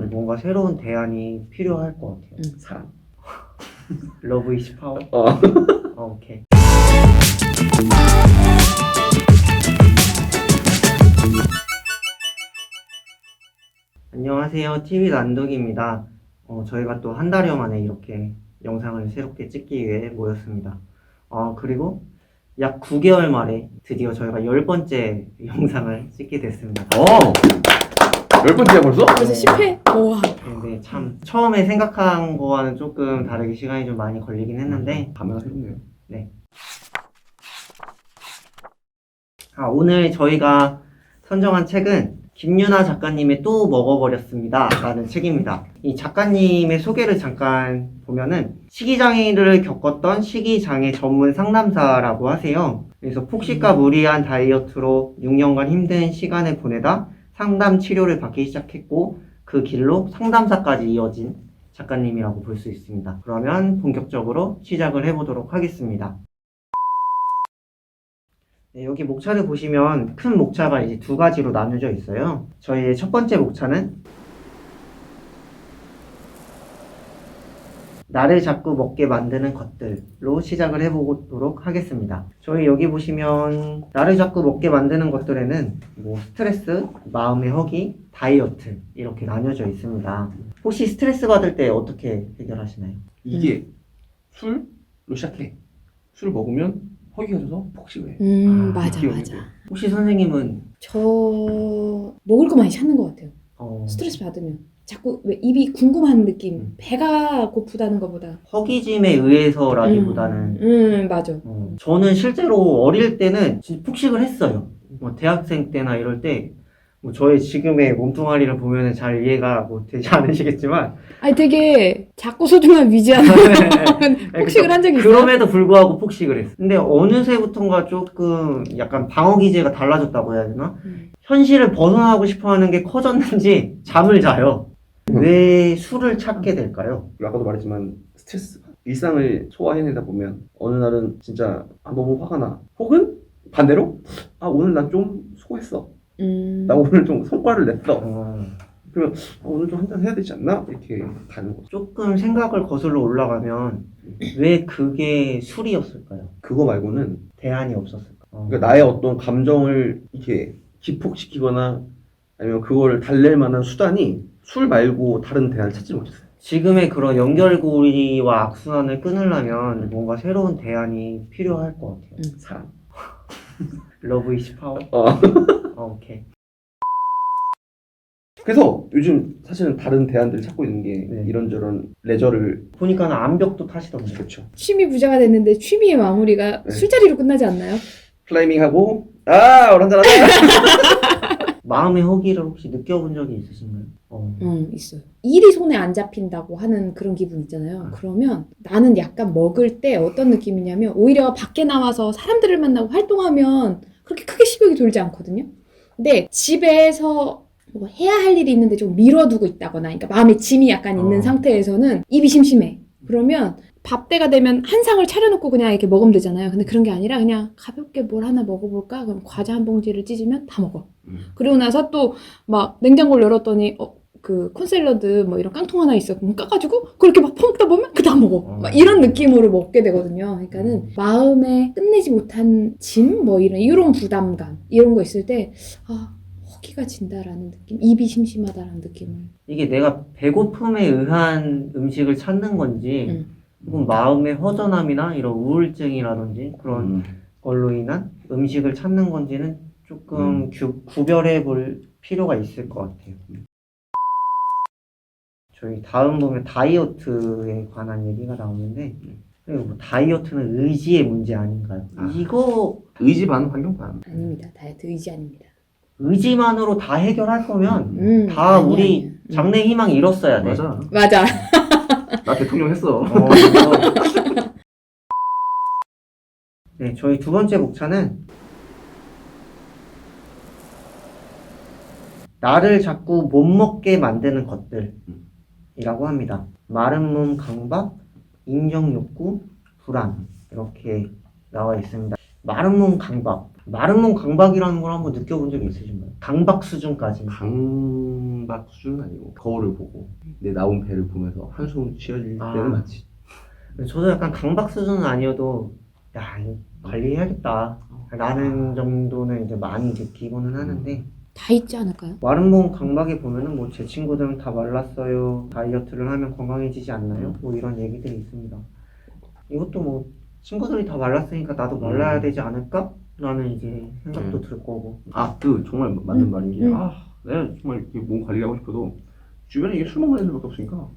뭔가 새로운 대안이 필요할 것 같아요. 음. 사랑. 러브 이시 파워. 어. 어, 오케이. 안녕하세요. TV 난독입니다. 어, 저희가 또 한 달여 만에 이렇게 영상을 새롭게 찍기 위해 모였습니다. 어, 그리고 약 9개월 만에 드디어 저희가 열 번째 영상을 찍게 됐습니다. 어. 열 번째야 벌써? 벌써 10회? 와. 근데 참 처음에 생각한 거와는 조금 다르게 시간이 좀 많이 걸리긴 했는데 감회가 새롭네요. 아, 오늘 저희가 선정한 책은 김유나 작가님의 또 먹어버렸습니다. 라는 책입니다. 이 작가님의 소개를 잠깐 보면은 식이장애를 겪었던 식이장애 전문 상담사라고 하세요. 그래서 폭식과 무리한 다이어트로 6년간 힘든 시간을 보내다 상담 치료를 받기 시작했고 그 길로 상담사까지 이어진 작가님이라고 볼 수 있습니다. 그러면 본격적으로 시작을 해보도록 하겠습니다. 네, 여기 목차를 보시면 큰 목차가 이제 두 가지로 나뉘어져 있어요. 저희의 첫 번째 목차는 나를 자꾸 먹게 만드는 것들로 시작을 해보도록 하겠습니다. 저희 여기 보시면 나를 자꾸 먹게 만드는 것들에는 뭐 스트레스, 마음의 허기, 다이어트 이렇게 나뉘어져 있습니다. 혹시 스트레스 받을 때 어떻게 해결하시나요? 이게 술로 시작해. 술 먹으면 허기가 져서 폭식을 해. 음, 아, 맞아, 맞아. 돼. 혹시 선생님은 저 먹을 거 많이 찾는 것 같아요. 어, 스트레스 받으면. 자꾸 왜 입이 궁금한 느낌, 음. 배가 고프다는 것보다. 허기짐에 의해서라기보다는 음, 음, 맞아. 어, 저는 실제로 어릴 때는 진짜 폭식을 했어요. 뭐 대학생 때나 이럴 때, 뭐 저의 지금의 몸뚱아리를 보면 잘 이해가 뭐 되지 않으시겠지만, 아니 되게 작고 소중한 위지하는 폭식을 한 적이 있어요. 그럼에도 불구하고 폭식을 했어요. 근데 어느새부턴가 조금 약간 방어 기제가 달라졌다고 해야 되나? 음. 현실을 벗어나고 싶어 하는 게 커졌는지 잠을 자요. 왜 술을 찾게 될까요? 아까도 말했지만 스트레스. 일상을 소화해내다 보면 어느 날은 진짜 아, 너무 화가 나. 혹은 반대로 아 오늘 난 좀 수고했어. 음. 나 오늘 좀 성과를 냈어. 어, 아, 오늘 좀 한잔 해야 되지 않나? 이렇게 가는 거죠. 조금 생각을 거슬러 올라가면 왜 그게 술이었을까요? 그거 말고는 대안이 없었을까? 어. 그러니까 나의 어떤 감정을 이렇게 기폭시키거나 아니면 그걸 달랠 만한 수단이 술 말고 다른 대안을 찾지 못했어요. 지금의 그런 연결고리와 악순환을 끊으려면 뭔가 새로운 대안이 필요할 것 같아요. 음. 사랑. 러브 이시 파워? 어. 어, 오케이. 그래서 요즘 사실은 다른 대안들을 찾고 있는 게 네. 이런저런 레저를 보니까는 암벽도 타시던데. 그렇죠. 취미 부자가 됐는데 취미의 마무리가 네. 술자리로 끝나지 않나요? 클라이밍하고 아 오란다 오란다 마음의 허기를 혹시 느껴본 적이 있으신가요? 어. 응, 있어요. 일이 손에 안 잡힌다고 하는 그런 기분 있잖아요. 그러면 나는 약간 먹을 때 어떤 느낌이냐면 오히려 밖에 나와서 사람들을 만나고 활동하면 그렇게 크게 식욕이 돌지 않거든요. 근데 집에서 뭐 해야 할 일이 있는데 좀 미뤄두고 있다거나, 그러니까 마음에 짐이 약간 있는 어. 상태에서는 입이 심심해. 그러면 밥 때가 되면 한 상을 차려놓고 그냥 이렇게 먹으면 되잖아요. 근데 그런 게 아니라 그냥 가볍게 뭘 하나 먹어볼까? 그럼 과자 한 봉지를 찢으면 다 먹어. 음. 그리고 나서 또 막 냉장고를 열었더니 어, 그 콘샐러드 뭐 이런 깡통 하나 있어. 그럼 까가지고 그렇게 막 퍼먹다 보면 그 다 먹어. 어. 막 이런 느낌으로 먹게 되거든요. 그러니까는 마음에 끝내지 못한 짐, 뭐 이런 이런 부담감 이런 거 있을 때 아, 허기가 진다라는 느낌, 입이 심심하다라는 느낌을. 이게 내가 배고픔에 의한 음식을 찾는 건지, 음. 혹은 마음의 허전함이나 이런 우울증이라든지 그런 음. 걸로 인한 음식을 찾는 건지는 조금 음. 규- 구별해 볼 필요가 있을 것 같아요. 저희 다음 보면 다이어트에 관한 얘기가 나오는데 그리고 뭐 다이어트는 의지의 문제 아닌가요? 아. 이거 의지 반 환경 반 아닙니다. 다이어트 의지 아닙니다. 의지만으로 다 해결할 거면 음, 다 아니야, 우리 아니야. 음. 장래 희망 잃었어야 돼. 맞아 맞아. 나 대통령 했어 어. 네, 저희 두 번째 목차는 나를 자꾸 못 먹게 만드는 것들이라고 합니다. 마른 몸 강박, 인정 욕구, 불안 이렇게 나와 있습니다. 마른 몸 강박. 마른 몸 강박이라는 걸 한번 느껴본 적이 있으신가요? 강박 수준까지. 강박 수준은 아니고 거울을 보고 내 나온 배를 보면서 한숨 쉬어질 아. 때는 맞지. 저도 약간 강박 수준은 아니어도 야 이거 관리해야겠다 라는 정도는 이제 많이 느끼고는 하는데 다 있지 않을까요? 마른 몸 강박에 보면은 뭐 제 친구들은 다 말랐어요 다이어트를 하면 건강해지지 않나요? 뭐 이런 얘기들이 있습니다 이것도 뭐 친구들이 다 말랐으니까 나도 말라야 음. 되지 않을까? 라는 이제 생각도 음. 들 거고 아, 그 정말 맞는 음, 말인 게, 음. 아, 내가 정말 이렇게 몸 관리를 하고 싶어도 주변에 이게 술 먹는 애들밖에 없으니까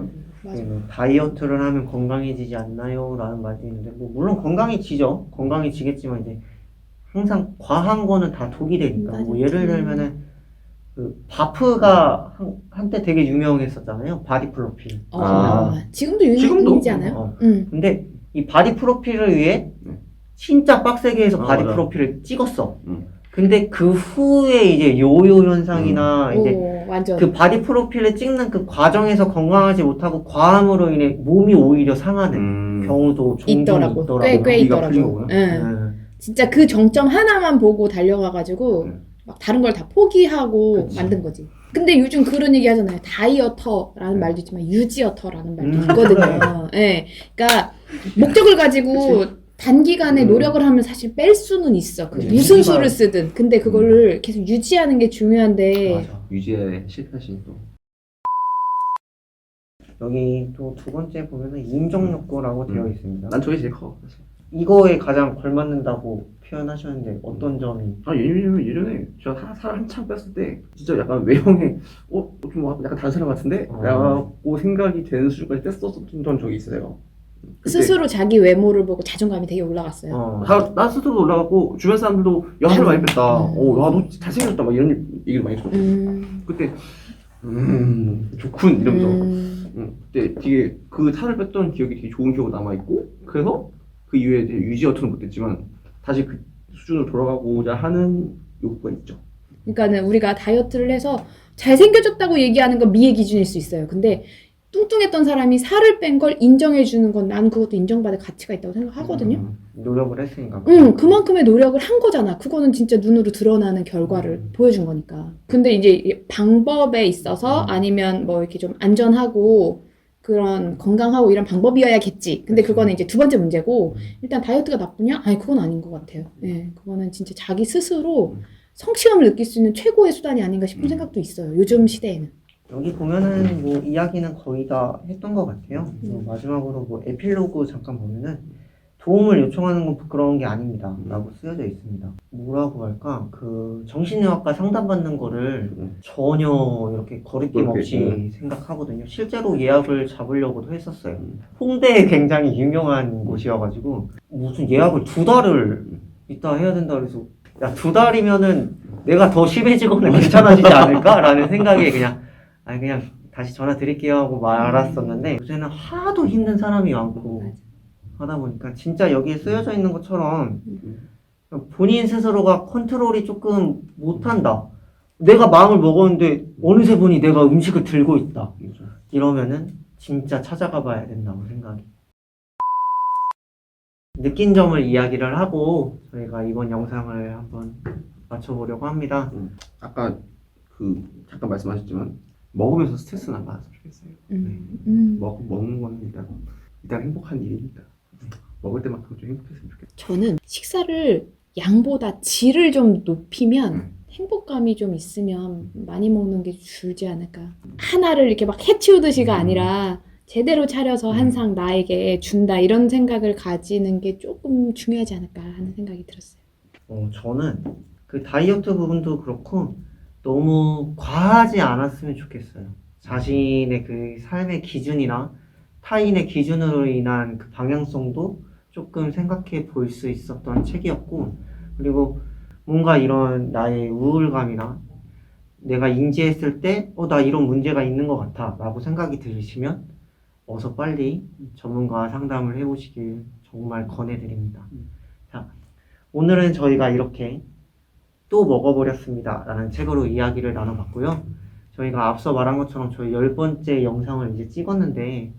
안 돼. 맞아. 뭐 다이어트를 하면 건강해지지 않나요? 라는 말도 있는데 뭐 물론 건강해지죠 건강해지겠지만 이제 항상 과한 거는 다 독이 되니까 맞아. 뭐 예를 들면은 그 바프가 한, 한때 되게 유명했었잖아요 바디 프로필 어, 아. 지금도 지금도? 유명이지 않아요? 어. 응. 근데 이 바디 프로필을 위해 네. 진짜 빡세게 해서 아, 바디 맞아. 프로필을 찍었어 음. 근데 그 후에 이제 요요 현상이나 이제 오, 완전. 그 바디 프로필을 찍는 그 과정에서 건강하지 못하고 과함으로 인해 몸이 오히려 상하는 음. 경우도 종종 있더라고. 있더라고. 꽤, 꽤 있더라고. 응. 음. 진짜 그 정점 하나만 보고 달려가가지고 응. 막 다른 걸 다 포기하고 그치. 만든 거지. 근데 요즘 그런 얘기 하잖아요. 다이어터라는 응. 말도 있지만 유지어터라는 말도 음, 있거든요. 예. 그러니까 목적을 가지고 단기간에 음. 노력을 하면 사실 뺄 수는 있어. 그 네, 무슨 수를 쓰든. 근데 그거를 계속 유지하는 게 중요한데. 맞아. 유지에 실패하신 또. 여기 또 두 번째 보면은 인정 욕구라고 되어 음. 있습니다. 난 저게 제일 커. 사실. 이거에 가장 걸맞는다고 표현하셨는데 어떤 점이? 아, 예전에, 예전에 제가 살, 살 한창 뺐을 때 진짜 약간 외형에 어? 좀 약간 다른 사람 같은데? 어. 라고 생각이 되는 수준까지 뺐었던 적이 있어요. 그때 스스로 자기 외모를 보고 자존감이 되게 올라갔어요. 어. 다, 나 스스로도 올라갔고 주변 사람들도 야, 살 많이 뺐다. 음. 어, 야, 너 잘생겼다. 막 이런 얘기를 많이 들었어. 음. 그때 음, 좋군 이러면서 음. 음, 그때 되게 그 살을 뺐던 기억이 되게 좋은 기억으로 남아 있고 그래서 그 이후에 이제 유지 어투는 못했지만 다시 그 수준으로 돌아가고자 하는 욕구가 있죠. 그러니까는 우리가 다이어트를 해서 잘생겨졌다고 얘기하는 건 미의 기준일 수 있어요. 근데 뚱뚱했던 사람이 살을 뺀 걸 인정해 주는 건 나는 그것도 인정받을 가치가 있다고 생각하거든요. 음. 노력을 했으니까. 응, 그만큼의 노력을 한 거잖아. 그거는 진짜 눈으로 드러나는 결과를 음. 보여준 거니까. 근데 이제 이 방법에 있어서 음. 아니면 뭐 이렇게 좀 안전하고 그런 건강하고 이런 방법이어야겠지. 근데 그치. 그거는 이제 두 번째 문제고 음. 일단 다이어트가 나쁘냐? 아니 그건 아닌 것 같아요. 예, 그거는 진짜 자기 스스로 음. 성취감을 느낄 수 있는 최고의 수단이 아닌가 싶은 음. 생각도 있어요. 요즘 시대에는. 여기 보면은 뭐 이야기는 거의 다 했던 것 같아요. 음. 뭐 마지막으로 뭐 에필로그 잠깐 보면은 도움을 요청하는 건 부끄러운 게 아닙니다. 라고 쓰여져 있습니다. 뭐라고 할까? 그 정신의학과 상담받는 거를 음. 전혀 이렇게 거리낌 없이 음. 생각하거든요. 실제로 예약을 잡으려고도 했었어요. 음. 홍대에 굉장히 유명한 곳이어가지고 무슨 예약을 두 달을 있다 해야 된다 그래서 야 두 달이면은 내가 더 심해지거나 괜찮아지지 않을까라는 생각에 그냥 아니 그냥 다시 전화 드릴게요 하고 말았었는데 요새는 하도 힘든 사람이 많고. 하다 보니까 진짜 여기에 쓰여져 있는 것처럼 음. 본인 스스로가 컨트롤이 조금 못한다. 내가 마음을 먹었는데 어느새 보니 내가 음식을 들고 있다. 그렇죠. 이러면은 진짜 찾아가 봐야 된다고 생각이. 느낀 점을 이야기를 하고 저희가 이번 영상을 한번 마쳐보려고 합니다. 아까 그 잠깐 말씀하셨지만 먹으면서 스트레스는 안 받았으면 좋겠어요. 음, 음. 먹 먹는 거는 일단 일단 행복한 일이니까 먹을 때만큼 좀 행복했으면 좋겠어요. 저는 식사를 양보다 질을 좀 높이면 음. 행복감이 좀 있으면 많이 먹는 게 줄지 않을까. 하나를 이렇게 막 해치우듯이가 음. 아니라 제대로 차려서 한 음. 상 나에게 준다 이런 생각을 가지는 게 조금 중요하지 않을까 하는 생각이 들었어요. 어, 저는 그 다이어트 부분도 그렇고 너무 과하지 않았으면 좋겠어요. 자신의 그 삶의 기준이나 타인의 기준으로 인한 그 방향성도 조금 생각해 볼 수 있었던 책이었고, 그리고 뭔가 이런 나의 우울감이나 내가 인지했을 때, 어, 나 이런 문제가 있는 것 같아. 라고 생각이 들으시면, 어서 빨리 전문가와 상담을 해보시길 정말 권해드립니다. 자, 오늘은 저희가 이렇게 또 먹어버렸습니다. 라는 책으로 이야기를 나눠봤고요. 저희가 앞서 말한 것처럼 저희 열 번째 영상을 이제 찍었는데,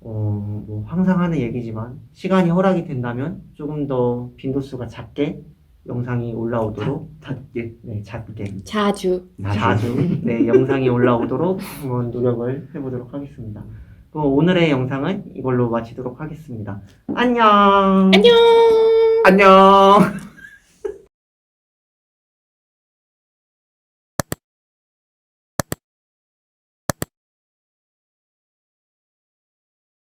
어, 뭐 항상 하는 얘기지만 시간이 허락이 된다면 조금 더 빈도수가 작게 영상이 올라오도록 작게 네, 작게 자주. 자주 네, 영상이 올라오도록 한번 노력을 해보도록 하겠습니다. 그럼 오늘의 영상은 이걸로 마치도록 하겠습니다. 안녕. 안녕! 안녕